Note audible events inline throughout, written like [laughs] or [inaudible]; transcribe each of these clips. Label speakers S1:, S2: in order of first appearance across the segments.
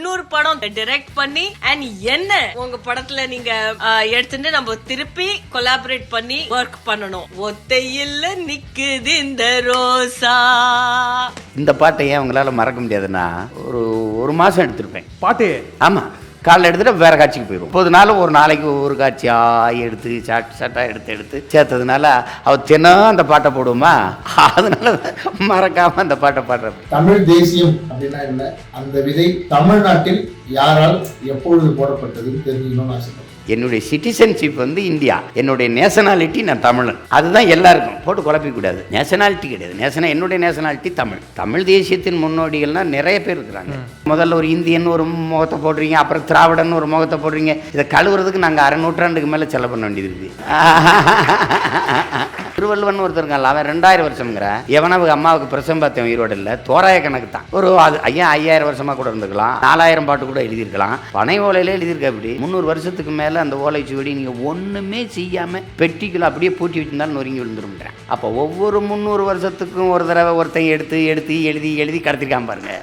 S1: இன்னொரு படம் டைரக்ட் பண்ணி அண்ட் என்ன உங்க படத்துல நீங்க எடுத்துட்டு நம்ம திருப்பி கொலாபரேட் பண்ணி ஒர்க் பண்ணணும். ஒத்தையில நிக்குது இந்த ரோசா.
S2: இந்த பாட்டை ஏன் உங்களால் மறக்க முடியாதுன்னா ஒரு ஒரு மாதம் எடுத்திருப்பேன்.
S3: பாட்டு?
S2: ஆமாம் காலைல எடுத்துட்டு வேறு காட்சிக்கு போயிடும் முப்பது நாள் ஒரு நாளைக்கு ஒவ்வொரு காட்சியாக எடுத்து சாட் சாட்டாக எடுத்து எடுத்து சேர்த்ததுனால அவர் தினம் அந்த பாட்டை போடுவோமா அதனால மறக்காமல் அந்த பாட்டை பாடுறேன்.
S4: தமிழ் தேசியம் அப்படின்னா என்ன? அந்த விதை தமிழ்நாட்டில் யாரால் எப்பொழுது போடப்பட்டதுன்னு தெரிஞ்சுக்கணும்னு ஆசைப்படுறேன்.
S2: என்னுடைய சிட்டிசன்ஷிப் வந்து இந்தியா. என்னுடைய நேஷனாலிட்டி நான் தமிழன். அதுதான் எல்லாருக்கும். போட்டு குழப்பிக்க கூடாது. நேஷனாலிட்டி கிடையாது. நேஷனல் என்னுடைய நேஷனாலிட்டி தமிழ். தமிழ் தேசியத்தின் முன்னோடிகள்னா நிறைய பேர் இருக்கிறாங்க. முதல்ல ஒரு இந்தியன் ஒரு முகத்தை போடுறீங்க அப்புறம் திராவிடன் ஒரு முகத்தை போடுறீங்க. இதை கழுவுறதுக்கு நாங்கள் அரை நூற்றாண்டுக்கு மேலே செலவு பண்ண வேண்டியது இருக்குது [laughs] திருவள்ளுவன் ஒருத்தர் அவன் ரெண்டாயிரம் வருஷம்ங்கிற எவனவுக்கு அம்மாவுக்கு பிரசவம் ஈரோடு இல்லை தோராய கணக்கு தான் ஒரு அது ஐயா ஐயாயிரம் வருஷமா கூட இருந்துக்கலாம் நாலாயிரம் பாட்டு கூட எழுதியிருக்கலாம். பனை ஓலையில எழுதியிருக்க அப்படி முந்நூறு வருஷத்துக்கு மேலே அந்த ஓலை சுவடி நீங்கள் ஒன்றுமே செய்யாமல் பெட்டிக்குள்ள அப்படியே பூட்டி வச்சிருந்தாலும் நொறுங்கி விழுந்துரும்ன்றேன். அப்போ ஒவ்வொரு முந்நூறு வருஷத்துக்கும் ஒரு தடவை ஒருத்தன் எடுத்து எடுத்து எழுதி எழுதி கடத்திருக்காம பாருங்க.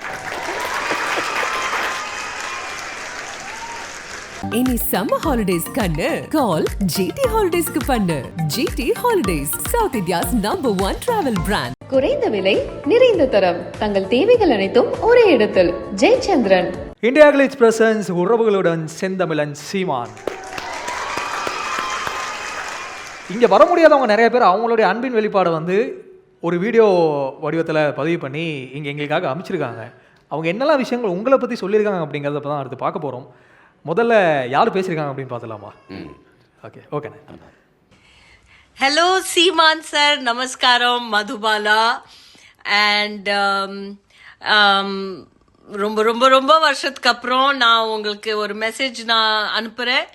S5: இனி சம்மர் ஹாலிடேஸ் கண்ணு. கால் ஜிடி ஹாலிடேஸ்க்கு பண்ணு. GT holidays south India's number one travel brand
S6: குறைந்த விலை நிறைந்த தரம். தங்கள் தேவைகள் அனைத்தும் ஒரே இடத்தில். ஜெயச்சந்திரன்.
S3: இந்தியா கிளிச் பிரசன்ஸ் உறவுகளுடன் செந்தமிழன் சீமான். இங்கே வர முடியாதவங்க நிறைய பேர் அவங்களுடைய அன்பின் வெளிப்பாடை வந்து ஒரு வீடியோ வடிவத்தில் பதிவு பண்ணி இங்கே எங்களுக்காக அமைச்சிருக்காங்க. அவங்க என்னெல்லாம் விஷயங்கள் உங்களை பற்றி சொல்லியிருக்காங்க அப்படிங்கிறத இப்போ தான் அடுத்து பார்க்க போகிறோம் முதல்ல யார் பேசியிருக்காங்க அப்படின்னு பார்த்துலாமா ஓகே ஓகேண்ணே
S1: ஹலோ சீமான் சார் நமஸ்காரம் மதுபாலா. அண்ட் ரொம்ப ரொம்ப ரொம்ப வருஷத்துக்கு அப்புறம் நான் உங்களுக்கு ஒரு மெசேஜ் நான் அனுப்புகிறேன்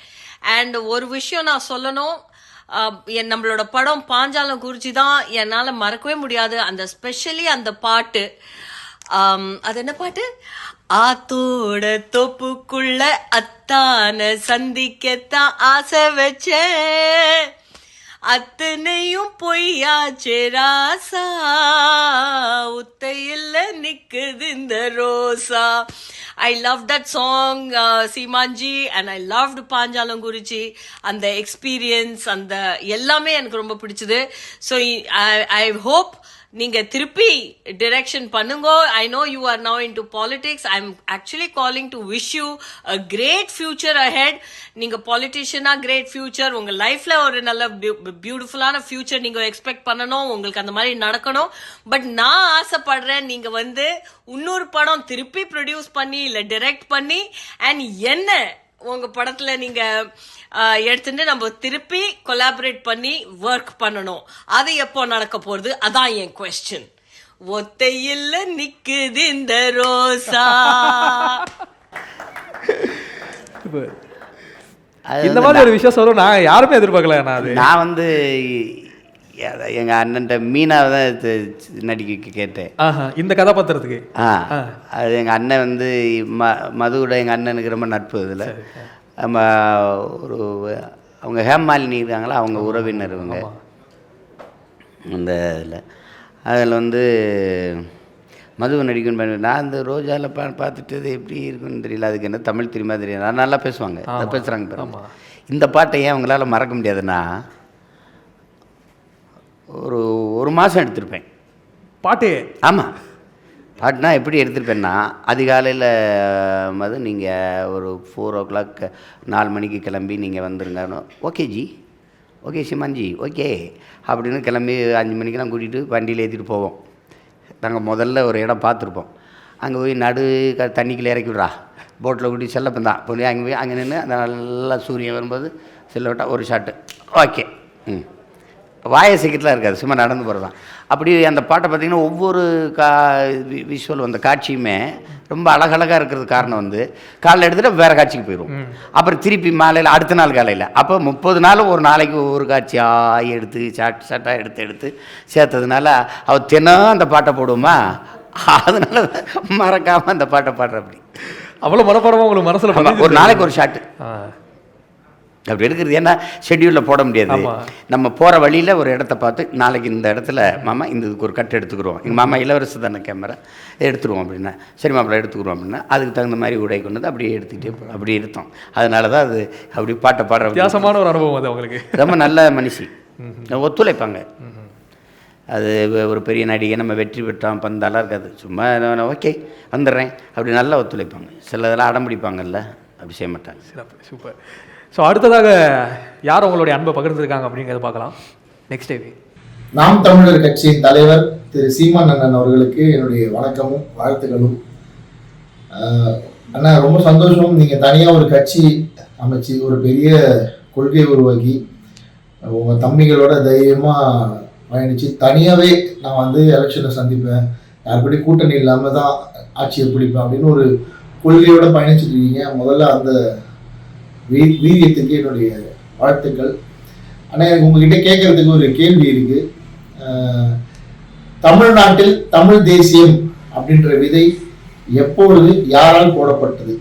S1: அண்ட் ஒரு விஷயம் நான் சொல்லணும். ஆஹ், என் நம்மளோட படம் பாஞ்சாலம் குறிச்சி தான் என்னால் மறக்கவே முடியாது. அந்த ஸ்பெஷலி அந்த பாட்டு. அது என்ன பாட்டு? ஆத்தோட தொப்புக்குள்ள அத்தான சந்திக்கத்தான் ஆசை வச்ச அத்தனையும் பொய்யாச்சு ராசா. உத்தையில் நிக்குது இந்த ரோசா. I love that song Seemanji and I loved Panchalam Guruji அந்த எக்ஸ்பீரியன்ஸ் அந்த எல்லாமே எனக்கு ரொம்ப பிடிச்சது. ஸோ ஐ ஹோப் நீங்க திருப்பி டிரெக்ஷன் பண்ணுங்க. I know you are now into politics I am actually calling to wish you a great future ahead நீங்க பாலிட்டிஷியனா கிரேட் ஃபியூச்சர் உங்க லைஃப்ல ஒரு நல்ல பியூட்டிஃபுல்லான ஃபியூச்சர் நீங்க எக்ஸ்பெக்ட் பண்ணணும். உங்களுக்கு அந்த மாதிரி நடக்கணும். பட் நான் ஆசைப்படுறேன் நீங்க வந்து இன்னொரு படம் திருப்பி ப்ரொடியூஸ் பண்ணி இல்லை டிரெக்ட் பண்ணி அண்ட் என்ன உங்க படத்துல நீங்க எடுத்துட்டு நம்ம திருப்பி கொலாபரேட் பண்ணி ஒர்க் பண்ணணும். அது எப்போ நடக்க போறது? அதான் என் கொஸ்டின் ஒத்தையில் நிக்குது இந்த ரோசா.
S3: இந்த மாதிரி ஒரு விஷயம் சொல்ல நான் யாருமே எதிர்பார்க்கல நான் அது.
S2: நான் வந்து எங்கள் அண்ணன்ட்ட மீனாவை தான் நடிக்க கேட்டேன்.
S3: இந்த கதாபாத்திரத்துக்கு?
S2: ஆ. அது எங்கள் அண்ணன் வந்து ம மதுவோட எங்கள் அண்ணனுக்கு ரொம்ப நட்பு இதில் நம்ம ஒரு அவங்க ஹேமாலினி இருக்காங்களா அவங்க உறவினர் இவங்க. அந்த இதில். அதில் வந்து மதுவை நடிக்கணும் பண்ணி நான் இந்த ரோஜாவில் பா பார்த்துட்டு இது எப்படி இருக்குன்னு தெரியல அதுக்கு என்ன தமிழ் தெரியுமா தெரியாது. நான் நல்லா பேசுவாங்க. அதை பேசுகிறாங்க. இந்த பாட்டை ஏன் அவங்களால மறக்க முடியாதுன்னா ஒரு ஒரு மாதம் எடுத்திருப்பேன்.
S3: பாட்டு?
S2: ஆமாம் பாட்டுனா எப்படி எடுத்திருப்பேன்னா அதிகாலையில் மது நீங்கள் ஒரு ஃபோர் ஓ கிளாக் நாலு மணிக்கு கிளம்பி நீங்கள் வந்துருங்க. Okay ji. Okay Seemanji okay. அப்படின்னு கிளம்பி அஞ்சு மணிக்கெல்லாம் கூட்டிகிட்டு வண்டியில் ஏற்றிட்டு போவோம். நாங்கள் முதல்ல ஒரு இடம் பார்த்துருப்போம். அங்கே போய் நடு தண்ணிக்குள்ளே இறக்கி விட்றா. போட்டில் கூட்டி செல்லப்பன் தான். போய் அங்கே போய் அங்கே நின்று அந்த நல்லா சூரியன் வரும்போது செல்ல விட்டா ஒரு ஷாட்டு ஓகே. ம். வாய சீக்கிரத்தில் இருக்காது சும்மா நடந்து போகிறது தான் அப்படி அந்த பாட்டை பார்த்தீங்கன்னா ஒவ்வொரு கா விஷுவல் அந்த காட்சியுமே ரொம்ப அழகழகாக இருக்கிறது காரணம் வந்து காலைல எடுத்துகிட்டு வேறு காட்சிக்கு போயிடும் அப்புறம் திருப்பி மாலையில் அடுத்த நாள் காலையில். அப்போ முப்பது நாள் ஒரு நாளைக்கு ஒவ்வொரு காட்சியாக எடுத்து சாட் சாட்டாக எடுத்து எடுத்து சேர்த்ததுனால அவ தினம் அந்த பாட்டை போடுவோமா? அதனால மறக்காமல் அந்த பாட்டை பாடுற அப்படி.
S3: அவ்வளோ மனப்பாடமா உங்களுக்கு மனசுல
S2: ஒரு. நாளைக்கு ஒரு ஷாட்டு. அப்படி எடுக்கிறது ஏன்னா ஷெட்யூலில் போட முடியாது. நம்ம போகிற வழியில் ஒரு இடத்த பார்த்து நாளைக்கு இந்த இடத்துல மாமா இந்த இதுக்கு ஒரு கட்டு எடுத்துக்கிறோம். எங்கள் மாமா இளவரசு தானே கேமரா எடுத்துருவோம் அப்படின்னா. சரி மாப்பிள்ள எடுத்துக்கிறோம் அப்படின்னா அதுக்கு தகுந்த மாதிரி உடை கொண்டு வந்து அப்படியே எடுத்துக்கிட்டே அப்படி எடுத்தோம். அதனால தான் அது அப்படி பாட்டை பாடுற
S3: வித்தியாசமான ஒரு அனுபவம் அது அவங்களுக்கு.
S2: ரொம்ப நல்ல மனுஷி. ஒத்துழைப்பாங்க. அது ஒரு பெரிய நடிகை நம்ம வெற்றி பெற்றோம் பந்தாலாம் இருக்காது. சும்மா ஓகே வந்துடுறேன். அப்படி நல்லா ஒத்துழைப்பாங்க. சில இதெல்லாம் அடம் பிடிப்பாங்கல்ல அப்படி செய்ய மாட்டாங்க.
S3: சிறப்பு சூப்பர். ஸோ அடுத்ததாக யார் உங்களுடைய அன்பை பகிர்ந்துருக்காங்க அப்படிங்கிறத பார்க்கலாம். நெக்ஸ்ட் டே
S4: நாம் தமிழர் கட்சியின் தலைவர் திரு சீமான் அண்ணன் அவர்களுக்கு என்னுடைய வணக்கமும் வாழ்த்துக்களும். அண்ணா ரொம்ப சந்தோஷம். நீங்கள் தனியாக ஒரு கட்சி அமைச்சு ஒரு பெரிய கொள்கையை உருவாக்கி உங்கள் தம்பிகளோட தைரியமாக பயணித்து தனியாகவே நான் வந்து எலெக்ஷனை சந்திப்பேன். யாருப்படி கூட்டணி இல்லாமல் தான் ஆட்சியை பிடிப்பேன் அப்படின்னு ஒரு கொள்கையோட பயணிச்சுட்டு இருக்கீங்க. முதல்ல அந்த வீ வீரியத்துக்கு என்னுடைய வாழ்த்துக்கள். ஆனால் எனக்கு உங்ககிட்ட கேட்கறதுக்கு ஒரு கேள்வி இருக்கு. தமிழ்நாட்டில் தமிழ் தேசியம் அப்படின்ற விதை எப்பொழுது யாரால் போடப்பட்டது?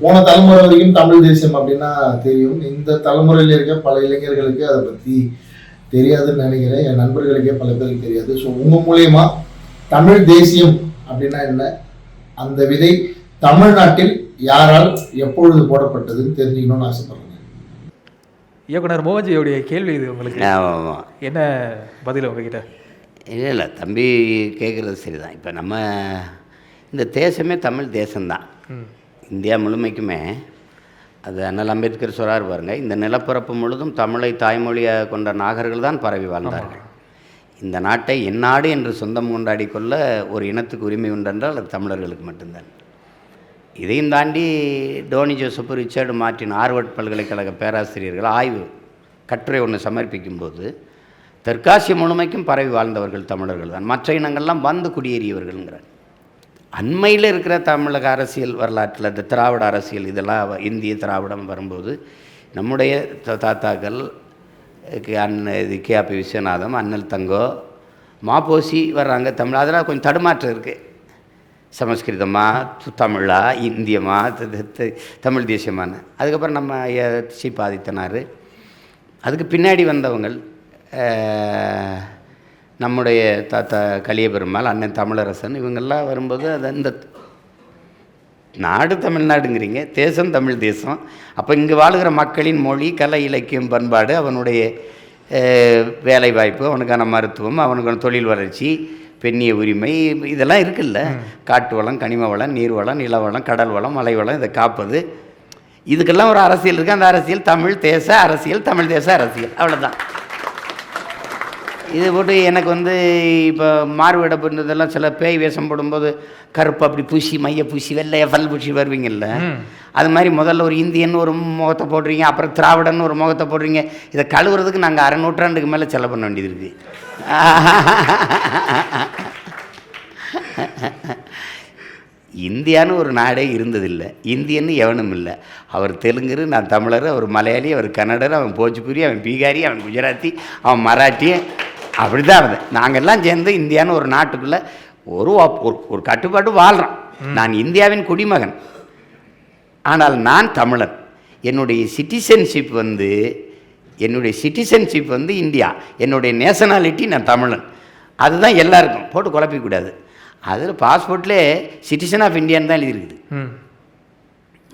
S4: போன தலைமுறை வரைக்கும் தமிழ் தேசியம் அப்படின்னா தெரியும். இந்த தலைமுறையில் இருக்க பல இளைஞர்களுக்கு அதை பற்றி தெரியாதுன்னு நினைக்கிறேன். என் நண்பர்களுக்கே பல பேருக்கு தெரியாது. ஸோ உங்கள் மூலயமா தமிழ் தேசியம் அப்படின்னா என்ன? அந்த விதை தமிழ்நாட்டில் யாரால் எப்பொழுது போடப்பட்டதுன்னு தெரிஞ்சுக்கணும்னு ஆசைப்படுறேன்.
S3: இயக்குனர் மோகன்ஜியோடைய கேள்வி இது உங்களுக்கு.
S2: ஆமாம்
S3: என்ன பதில் உங்ககிட்ட?
S2: இல்லை இல்லை தம்பி கேட்குறது சரிதான். இப்போ நம்ம இந்த தேசமே தமிழ் தேசம்தான். இந்தியா முழுமைக்குமே அது அண்ணல் அம்பேத்கர் சொல்றாரு பாருங்க இந்த நிலப்பரப்பு முழுதும் தமிழை தாய்மொழியாக கொண்ட நாகர்கள் தான் பரவி வாழ்ந்தார்கள். இந்த நாட்டை எந்நாடு என்று சொந்தம் கொண்டாடி கொள்ள ஒரு இனத்துக்கு உரிமை உண்டென்றால் அது தமிழர்களுக்கு மட்டும்தான். இதையும் தாண்டி Tony Joseph Richard Martin Harvard பல்கலைக்கழக பேராசிரியர்கள் ஆய்வு கட்டுரை ஒன்று சமர்ப்பிக்கும்போது தெற்காசிய முழுமைக்கும் பரவி வாழ்ந்தவர்கள் தமிழர்கள் தான். மற்ற இனங்கள்லாம் வந்து குடியேறியவர்கள்ங்கிறார். அண்மையில் இருக்கிற தமிழக அரசியல் வரலாற்றில் இந்த திராவிட அரசியல் இதெல்லாம் வ- இந்திய திராவிடம் வரும்போது நம்முடைய தாத்தாக்கள் கு- அண்ணன் இது கேபி விஸ்வநாதம் அண்ணல் தங்கோ மாப்போசி வர்றாங்க தமிழ் அதெல்லாம் கொஞ்சம் தடுமாற்றம் இருக்குது சமஸ்கிருதமா து- தமிழா இந்தியமா தமிழ் தேசியமான அதுக்கப்புறம் நம்ம ஐயா பாதித்தனார் ஆதித்தனார். அதுக்கு பின்னாடி வந்தவங்கள் நம்முடைய தாத்தா கலியபெருமாள் அண்ணன் தமிழரசன் இவங்கெல்லாம் வரும்போது அது அந்த நாடு தமிழ்நாடுங்கிறீங்க. தேசம் தமிழ் தேசம். அப்போ இங்கே வாழுகிற மக்களின் மொழி கலை இலக்கியம் பண்பாடு அவனுடைய வேலைவாய்ப்பு அவனுக்கான மருத்துவம் அவனுக்கான தொழில் வளர்ச்சி பெண்ணிய உரிமை இதெல்லாம் இருக்குல்ல. காட்டு வளம் கனிம வளம் நீர் வளம் நில வளம் கடல் வளம் மலை வளம் இதை காப்பது. இதுக்கெல்லாம் ஒரு அரசியல் இருக்குது அந்த அரசியல் தமிழ் தேச அரசியல் தமிழ் தேச அரசியல். அவ்வளோதான் இது போட்டு எனக்கு வந்து இப்போ மாறுவேட பண்ணுறதெல்லாம் சில பேய் வேஷம் போடும்போது கருப்பு அப்படி பூசி மைய பூசி வெள்ளைய பல் பூசி வருவீங்கல்ல. அது மாதிரி முதல்ல ஒரு இந்தியன் ஒரு முகத்தை போடுறீங்க அப்புறம் திராவிடன் ஒரு முகத்தை போடுறீங்க. இதை கழுவுறதுக்கு நாங்கள் அரை நூற்றாண்டுக்கு மேலே செலவு பண்ண வேண்டியது இருக்குது [laughs] இந்தியான்னு ஒரு நாடே இருந்ததில்லை. இந்தியன்னு எவனும் இல்லை. அவர் தெலுங்கர் நான் தமிழர் அவர் மலையாளி அவர் கன்னடர் அவன் போஜ்புரி அவன் பீகாரி அவன் குஜராத்தி அவன் மராட்டி. அப்படி தான் அவன் நாங்கள்லாம் சேர்ந்து இந்தியான்னு ஒரு நாட்டுக்குள்ளே ஒரு ஒரு ஒரு கட்டுப்பாடு வாழ்கிறோம் நான் இந்தியாவின் குடிமகன். ஆனால் நான் தமிழன். என்னுடைய சிட்டிசன்ஷிப் வந்து என்னுடைய சிட்டிசன்ஷிப் வந்து இந்தியா. என்னுடைய நேஷனாலிட்டி நான் தமிழன். அதுதான் எல்லாருக்கும். போட்டு குழப்பிக்கூடாது. அதில் பாஸ்போர்ட்லேயே சிட்டிசன் ஆஃப் இந்தியான்னு தான் எழுதியிருக்குது.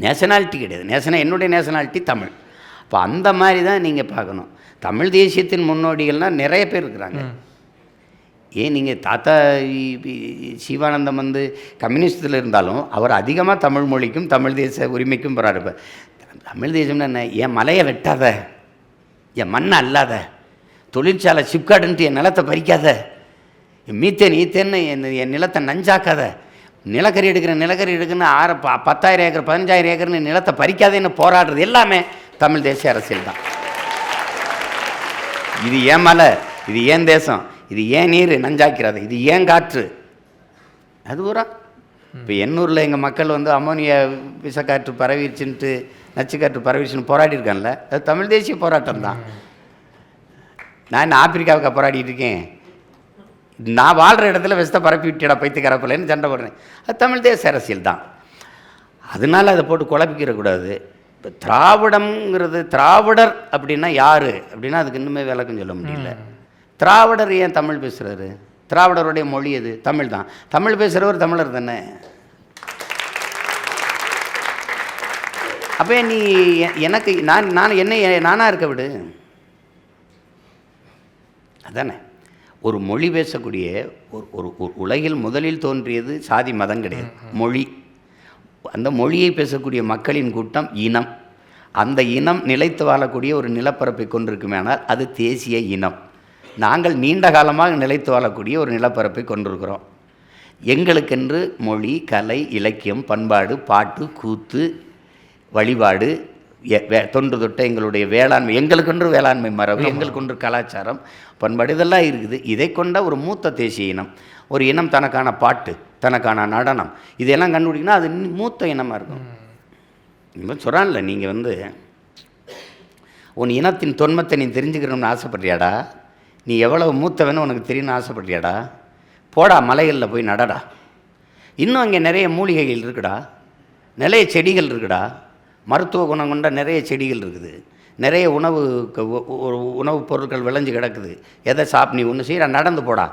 S2: நேஷனாலிட்டி கிடையாது. நேஷனல் என்னுடைய நேஷனாலிட்டி தமிழ். அப்போ அந்த மாதிரி தான் நீங்கள் பார்க்கணும். தமிழ் தேசியத்தின் முன்னோடிகள்னால் நிறைய பேர் இருக்கிறாங்க. ஏன் நீங்கள் தாத்தா சிவானந்தம் வந்து கம்யூனிஸ்டில் இருந்தாலும் அவர் அதிகமாக தமிழ் மொழிக்கும் தமிழ் தேச உரிமைக்கும் போராடுப்பார் தமிழ் தேசம்னா என்ன? என் மலையை வெட்டாத. என் மண்ணை அல்லாத. தொழிற்சாலை சிப்காடுன்ட்டு என் நிலத்தை பறிக்காத. மீத்தேன் ஈத்தேன்னு என் என் நிலத்தை நஞ்சாக்காத. நிலக்கரி எடுக்கிற நிலக்கரி எடுக்குன்னு ஆறு ப பத்தாயிரம் ஏக்கர் பதினஞ்சாயிரம் ஏக்கர்னு நிலத்தை பறிக்காதேன்னு போராடுறது எல்லாமே தமிழ் தேசிய அரசியல் தான். இது ஏன் மலை இது ஏன் தேசம்? இது ஏன் நீர் நஞ்சாக்கிறது? இது ஏன் காற்று? அது பூரா. இப்போ எண்ணூரில் எங்கள் மக்கள் வந்து அமோனியா விசக்காற்று பரவிடுச்சுன்ட்டு நச்சுக்காற்று பரவிடுச்சுன்னு போராடி இருக்கான்ல அது தமிழ் தேசிய போராட்டம் தான். நான் என்ன ஆப்பிரிக்காவுக்கு போராடிட்டு இருக்கேன்? நான் வாழ்கிற இடத்துல விஷத்தை பரப்பி விட்டுடா பைத்து கரப்பில்லைன்னு சண்டை போடுறேன். அது தமிழ் தேச அரசியல் தான். அதனால அதை போட்டு குழப்பிக்கிற கூடாது. இப்போ திராவிடம்ங்கிறது திராவிடர் அப்படின்னா யார்? அப்படின்னா அதுக்கு இன்னுமே விளக்கம் சொல்ல முடியல. திராவிடர் ஏன் தமிழ் பேசுகிறாரு திராவிடருடைய மொழி எது? தமிழ் தான். தமிழ் பேசுகிறவர் தமிழர் தானே. அப்போ நீ எனக்கு நான் நான் என்ன நானாக இருக்க விடு. அதானே. ஒரு மொழி பேசக்கூடிய ஒரு ஒரு உலகில் முதலில் தோன்றியது சாதி மதம் கிடையாது. மொழி. அந்த மொழியை பேசக்கூடிய மக்களின் கூட்டம் இனம். அந்த இனம் நிலைத்து வாழக்கூடிய ஒரு நிலப்பரப்பை கொண்டிருக்குமேனால் அது தேசிய இனம். நாங்கள் நீண்ட காலமாக நிலைத்து வாழக்கூடிய ஒரு நிலப்பரப்பை கொண்டிருக்கிறோம். எங்களுக்கென்று மொழி கலை இலக்கியம் பண்பாடு பாட்டு கூத்து வழிபாடு தொன்று தொட்ட எங்களுடைய வேளாண்மை எங்களுக்கென்று வேளாண்மை மரபு எங்களுக்கொன்று கலாச்சாரம் பண்பாடு இதெல்லாம் இருக்குது. இதை கொண்ட ஒரு மூத்த தேசிய இனம் ஒரு இனம் தனக்கான பாட்டு தனக்கான நடனம் இதெல்லாம் கண்டுபிடிக்கணும் அது மூத்த இனமாக இருக்கும். இப்போ சொல்கிறான்ல நீங்கள் வந்து உன் இனத்தின் தொன்மத்தை நீ தெரிஞ்சுக்கணும்னு ஆசைப்படுறியாடா? நீ எவ்வளவு மூத்தவன்னு உனக்கு தெரியும்னு ஆசைப்படுறியாடா? போடா மலைகளில் போய் நடடா. இன்னும் அங்கே நிறைய மூலிகைகள் இருக்குடா. நிறைய செடிகள் இருக்குடா. மருத்துவ குணம் கொண்ட நிறைய செடிகள் இருக்குது. நிறைய உணவு உணவுப் பொருட்கள் விளைஞ்சு கிடக்குது. எதை சாப் நீ ஒன்று செய்ய நடந்து போடா.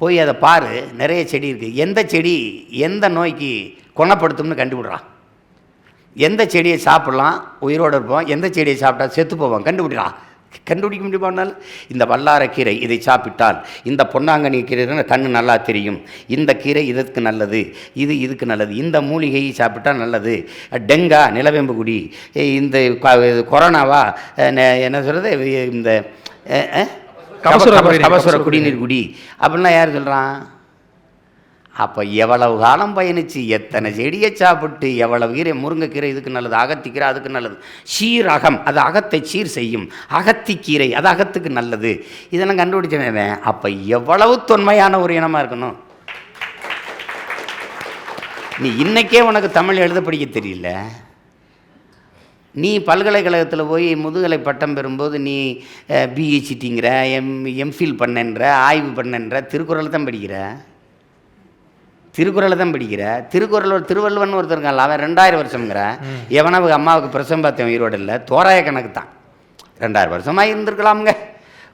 S2: போய் அதை பாரு நிறைய செடி இருக்குது எந்த செடி எந்த நோய்க்கு குணப்படுத்தும்னு கண்டுபிடுறா. எந்த செடியை சாப்பிட்லாம் உயிரோடு இருப்போம் எந்த செடியை சாப்பிட்டா செத்து போவோம் கண்டுபிடிடா கண்டுபிடிக்க முடியுமானால் இந்த வல்லாரக்கீரை இதை சாப்பிட்டால் இந்த பொன்னாங்கண்ணி கீரை கண்ணு நல்லா தெரியும். இந்த கீரை இதற்கு நல்லது இது இதுக்கு நல்லது இந்த மூலிகையை சாப்பிட்டால் நல்லது. டெங்கா நிலவேம்பு குடி ஏய், இந்த கொரோனாவா என்ன சொல்கிறது இந்த?
S3: கபசுர
S2: கப-
S3: குடிநீர்,
S2: குடி. அப்படின்லாம் யார் சொல்கிறான் அப்போ எவ்வளவு காலம் பயணித்து எத்தனை செடியை சாப்பிட்டு எவ்வளவு கீரை முருங்கைக்கீரை இதுக்கு நல்லது அகத்திக்கீரை அதுக்கு நல்லது. சீரகம் அது அகத்தை சீர் செய்யும். அகத்திக்கீரை அது அகத்துக்கு நல்லது. இதெல்லாம் கண்டுபிடிச்சவன் அப்போ எவ்வளவு தொன்மையான ஒரு இனமாக இருக்கணும்? நீ இன்றைக்கே உனக்கு தமிழ் எழுத படிக்க தெரியல. நீ பல்கலைக்கழகத்தில் போய் முதுகலை பட்டம் பெறும்போது நீ பிஹெச்டிங்கிற எம் எம்ஃபில் பண்ணன்ற ஆய்வு பண்ணன்ற திருக்குறள் தான் படிக்கிற? திருக்குறளை தான் படிக்கிற. திருக்குறள் திருவள்ளுவன் ஒருத்தர் இருக்கான்ல அவன் ரெண்டாயிரம் வருஷம்ங்கிற. எவனாவுக்கு அம்மாவுக்கு பிரசவம் பார்த்தவன் உயிரோடு இல்லை தோராய கணக்கு தான். ரெண்டாயிரம் வருஷமாக இருந்திருக்கலாமுங்க.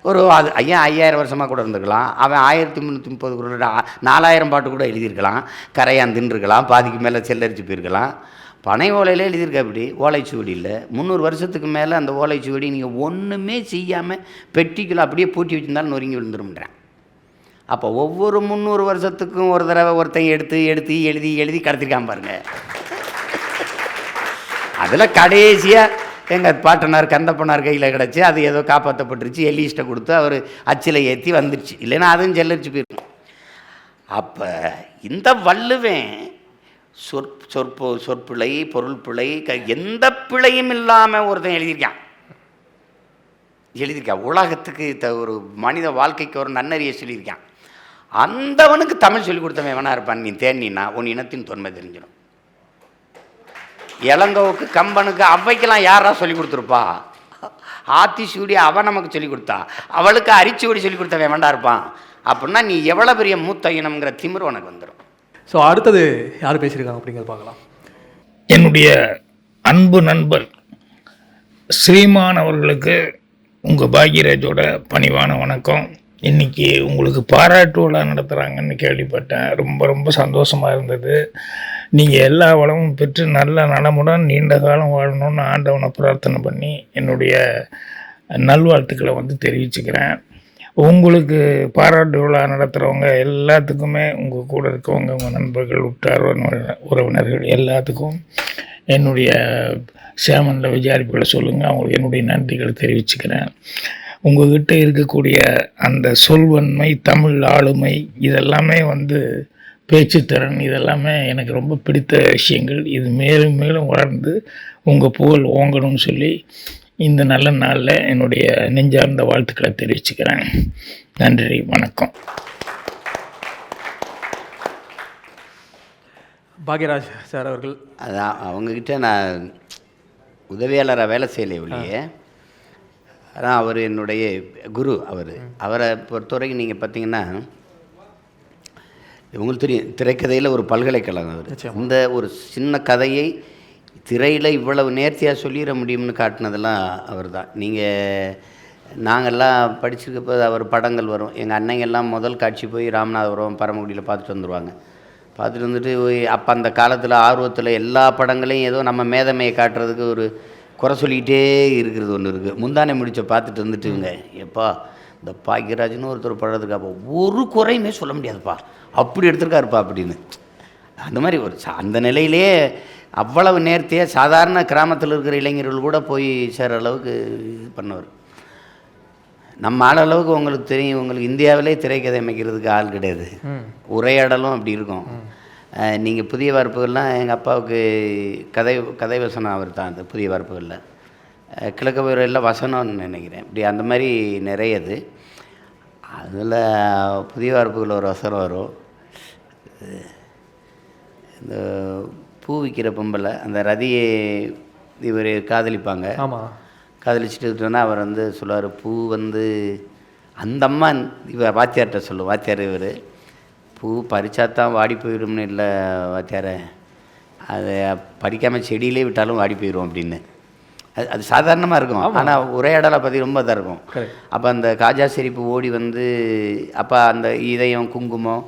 S2: ஒரு அது ஐயா ஐயாயிரம் வருஷமாக கூட இருந்திருக்கலாம். அவன் ஆயிரத்தி முந்நூற்றி முப்பது கூட நாலாயிரம் பாட்டு கூட எழுதியிருக்கலாம். கரையான் தின்றுருக்கலாம் பாதிக்கு மேலே செல்லரிச்சு போயிருக்கலாம். பனை ஓலையில் எழுதியிருக்க அப்படி ஓலைச்சுவடியில் முந்நூறு வருஷத்துக்கு மேலே அந்த ஓலைச்சுவடி நீங்கள் ஒன்றுமே செய்யாமல் பெட்டிக்குள்ள அப்படியே பூட்டி வச்சிருந்தாலும் நொறுங்கி விழுந்துரும்ன்றேன். அப்போ ஒவ்வொரு முந்நூறு வருஷத்துக்கும் ஒரு தடவை ஒருத்தன் எடுத்து எடுத்து எழுதி எழுதி கடத்திருக்கான் பாருங்க. அதில் கடைசியாக எங்கள் பாட்டனார் கந்தப்பனார் கையில் கிடச்சி அது ஏதோ காப்பாற்றப்பட்டுருச்சு எலிஸ்ட்டை கொடுத்து அவர் அச்சில் ஏற்றி வந்துருச்சு. இல்லைன்னா அதுவும் செல்லரிச்சு போயிருக்கும். அப்போ இந்த வள்ளுவன் சொற் சொற்போ சொற்பிழை பொருள் பிழை க எந்த பிழையும் இல்லாமல் ஒருத்தன் எழுதியிருக்கான். எழுதியிருக்கான். உலகத்துக்கு த ஒரு மனித வாழ்க்கைக்கு ஒரு நன்னறியை சொல்லியிருக்கான். அந்தவனுக்கு தமிழ் சொல்லிக் கொடுத்தவன் எவனா இருப்பான்? நீ தேடினா உன் இனத்தின் தொன்மை தெரிஞ்சிடும். இளங்கோவுக்கு கம்பனுக்கு அவைக்கெல்லாம் யாரா சொல்லி கொடுத்துருப்பா? ஆத்திசூடி அவன் நமக்கு சொல்லி கொடுத்தா. அவளுக்கு அரிச்சுவடி சொல்லி கொடுத்தவன் வேண்டா இருப்பான்? அப்படின்னா நீ எவ்வளோ பெரிய மூத்த இனம்ங்கிற திமிரு உனக்கு வந்துடும்
S3: ஸோ அடுத்தது யார் பேசியிருக்காங்க அப்படிங்கிறத பார்க்கலாம்.
S7: என்னுடைய அன்பு நண்பர் ஸ்ரீமான் அவர்களுக்கு உங்கள் பாக்யராஜோட பணிவான வணக்கம். இன்னைக்கு உங்களுக்கு பாராட்டு விழா நடத்துகிறாங்கன்னு கேள்விப்பட்டேன். ரொம்ப ரொம்ப சந்தோஷமாக இருந்தது. நீங்கள் எல்லா வளமும் பெற்று நல்ல நலமுடன் நீண்ட காலம் வாழணும்னு ஆண்டவனை பிரார்த்தனை பண்ணி என்னுடைய நல்வாழ்த்துக்களை வந்து தெரிவிச்சுக்கிறேன். உங்களுக்கு பாராட்டு விழா நடத்துகிறவங்க எல்லாத்துக்குமே உங்கள் கூட இருக்கவங்க உங்கள் நண்பர்கள் உற்றார் உறவினர்கள் எல்லாத்துக்கும் என்னுடைய சேமனில் விசாரிப்புகளை சொல்லுங்கள் அவங்களுக்கு என்னுடைய நன்றிகளை தெரிவிச்சுக்கிறேன். உங்ககிட்ட இருக்கக்கூடிய அந்த சொல்வன்மை தமிழ் ஆளுமை இதெல்லாமே வந்து பேச்சுத்திறன் இதெல்லாமே எனக்கு ரொம்ப பிடித்த விஷயங்கள். இது மேலும் மேலும் வளர்ந்து உங்கள் புகழ் ஓங்கணும்னு சொல்லி இந்த நல்ல நாளில் என்னுடைய நெஞ்சார்ந்த வாழ்த்துக்களை தெரிவிச்சுக்கிறேன். நன்றி வணக்கம்.
S3: பாக்யராஜ் சார் அவர்கள்.
S2: அதான் அவங்கக்கிட்ட நான் உதவியாளராக வேலை செய்யலை ஒழிய. அதான் அவர் என்னுடைய குரு அவர். அவரை பொறுத்தவரைக்கும் நீங்கள் பார்த்தீங்கன்னா உங்களுக்கு தெரியும் திரைக்கதையில் ஒரு பல்கலைக்கழகம் அவர். இந்த ஒரு சின்ன கதையை திரையில் இவ்வளவு நேர்த்தியாக சொல்லிட முடியும்னு காட்டினதெல்லாம் அவர் தான் நீங்கள் நாங்கள்லாம் படிச்சிருக்கப்போ அவர் படங்கள் வரும். எங்கள் அன்னைங்கெல்லாம் முதல் காட்சி போய் ராமநாதபுரம் பரமக்குடியில் பார்த்துட்டு வந்துடுவாங்க பார்த்துட்டு வந்துட்டு அப்போ அந்த காலத்தில் ஆர்வத்தில் எல்லா படங்களையும் ஏதோ நம்ம மேதமையை காட்டுறதுக்கு ஒரு குறை சொல்லிக்கிட்டே இருக்கிறது ஒன்று இருக்குது முந்தானை முடிச்ச பார்த்துட்டு வந்துட்டுங்க எப்பா இந்த பாக்யராஜ்னு ஒருத்தர் படத்துக்கு அப்போ ஒரு குறையுமே சொல்ல முடியாதுப்பா. அப்படி எடுத்திருக்காருப்பா அப்படின்னு. அந்த மாதிரி ஒரு அந்த நிலையிலே அவ்வளவு நேர்த்தியாக சாதாரண கிராமத்தில் இருக்கிற இளைஞர்கள் கூட போய் சேர அளவுக்கு இது பண்ணவர். நம்ம ஆள் அளவுக்கு உங்களுக்கு தெரியும். உங்களுக்கு இந்தியாவிலே திரைக்கதை அமைக்கிறதுக்கு ஆள் கிடையாது. உரையாடலும் அப்படி இருக்கும். நீங்கள் புதிய வார்ப்புகள்லாம் எங்கள் அப்பாவுக்கு கதை கதை வசனம் அவர் தான் அந்த புதிய வார்ப்புகளில். கிழக்கு பயிரெல்லாம் வசனம்னு நினைக்கிறேன். இப்படி அந்த மாதிரி நிறையது. அதில் புதிய வார்ப்புகள் ஒரு வசனம் வரும். இந்த பூ விற்கிற பொம்பளை அந்த ரதியை இவர் காதலிப்பாங்க.
S3: ஆமாம்
S2: காதலிச்சுட்டு இருக்கோன்னா அவர் வந்து சொல்லுவார் பூ வந்து அந்த அம்மா இவர் வாத்தியார்கிட்ட சொல்லும் வாத்தியார் இவர். பூ பறிச்சாத்தான் வாடி போயிடும்னு இல்லை வாத்தியார. அதை பறிக்காமல் செடியிலே விட்டாலும் வாடி போயிடும் அப்படின்னு. அது அது சாதாரணமாக இருக்கும். ஆனால் உரையாடலை பற்றி ரொம்ப இதாக இருக்கும். அப்போ அந்த காஜா சிரிப்பு ஓடி வந்து அப்போ அந்த இதயம் குங்குமம்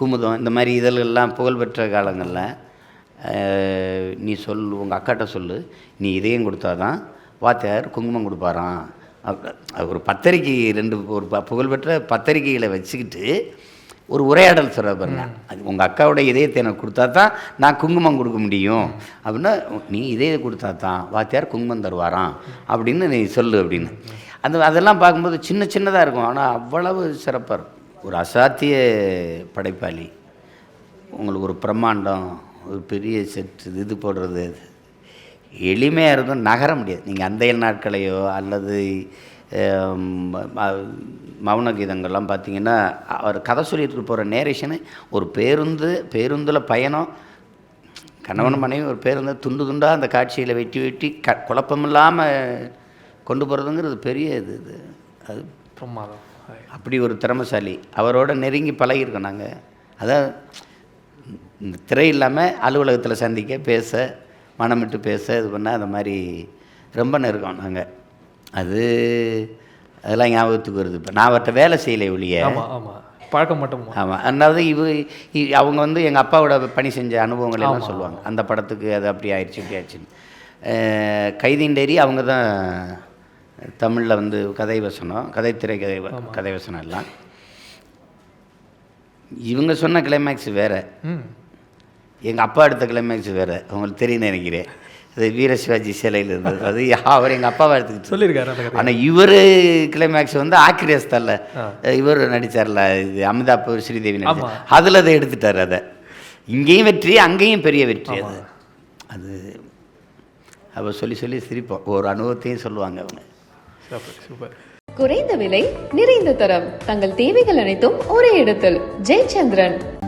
S2: குமுதம் இந்த மாதிரி இதழ்கள்லாம் புகழ்பெற்ற காலங்களில் நீ சொல் உங்கள் அக்காட்ட சொல்லு. நீ இதயம் கொடுத்தாதான் வாத்தியார் குங்குமம் கொடுப்பாராம். ஒரு பத்திரிக்கை ரெண்டு ஒரு புகழ்பெற்ற பத்திரிக்கைகளை வச்சுக்கிட்டு ஒரு உரையாடல் சொல்கிற பாருங்க. அது உங்கள் அக்காவோட இதயத்தை எனக்கு கொடுத்தா தான் நான் குங்குமம் கொடுக்க முடியும். அப்படின்னா நீ இதய கொடுத்தா தான் வாத்தியார் குங்குமம் தருவாராம் அப்படின்னு நீ சொல்லு அப்படின்னு. அந்த அதெல்லாம் பார்க்கும்போது சின்ன சின்னதாக இருக்கும். ஆனால் அவ்வளவு சிறப்பாக இருக்கும். ஒரு அசாத்திய படைப்பாளி. உங்களுக்கு ஒரு பிரம்மாண்டம் ஒரு பெரிய செட் இது போடுறது எளிமையாக இருக்கும். நகர முடியாது. நீங்கள் அந்த நாட்களையோ அல்லது மௌன கீதங்கள்லாம் பார்த்தீங்கன்னா அவர் கதை சொல்லிட்டு போகிற நேரேஷனு ஒரு பேருந்து பேருந்தில் பயணம். கணவன் மனைவி ஒரு பேருந்து துண்டு துண்டாக அந்த காட்சியில் வெட்டி வெட்டி க குழப்பமில்லாமல் கொண்டு போகிறதுங்கிறது பெரிய இது இது. அது
S3: பிரமாதம்.
S2: அப்படி ஒரு திறமைசாலி. அவரோட நெருங்கி பழகியிருக்கோம் நாங்கள் அதான் இந்த திரை இல்லாமல் அலுவலகத்தில் சந்திக்க பேச மனமிட்டு பேச இது பண்ண அந்த மாதிரி ரொம்ப நெருக்கம் நாங்கள் அது அதெல்லாம் ஞாபகத்துக்கு வருது. இப்போ நான் அவர்கிட்ட வேலை செய்யலை ஒழிய.
S3: ஆமாம் ஆமாம் பழக்கம் மட்டும்
S2: ஆமாம் அதாவது இவ இ- அவங்க வந்து எங்கள் அப்பாவோட பணி செஞ்ச அனுபவங்கள் எல்லாம் சொல்லுவாங்க. அந்த படத்துக்கு அது அப்படி ஆயிடுச்சு இப்படி ஆயிடுச்சுன்னு. அஹ் கைதிண்டேரி அவங்க தான் தமிழில் வந்து கதை வசனம் கதை திரை கதை கதை வசனம் எல்லாம். இவங்க சொன்ன கிளைமேக்ஸ் வேறு. எங்கள் அப்பா எடுத்த கிளைமேக்ஸ் வேறு. உங்களுக்கு தெரியும் நினைக்கிறேன். அது வீர சிவாஜி சிலையில் இருந்தது. அது அவர் எங்கள் அப்பாவை எடுத்துக்கிட்டு
S3: சொல்லியிருக்காரு அந்த கதை
S2: ஆனால் இவர் கிளைமேக்ஸ் வந்து ஆக்கிரியஸ் தல்ல. இவர் நடித்தார்ல இது அமிதாப் ஸ்ரீதேவி நடிச்சார். அதில் அதை எடுத்துட்டார் அதை. இங்கேயும் வெற்றி அங்கேயும் பெரிய வெற்றி அது. அது அவ சொல்லி சொல்லி சிரிப்போம். ஒரு அனுபவத்தையும் சொல்லுவாங்க அவங்க.
S3: Super super.
S6: குறைந்த விலை நிறைந்த தரம். தங்கள் தேவைகள் அனைத்தும் ஒரே இடத்தில். ஜெயச்சந்திரன்.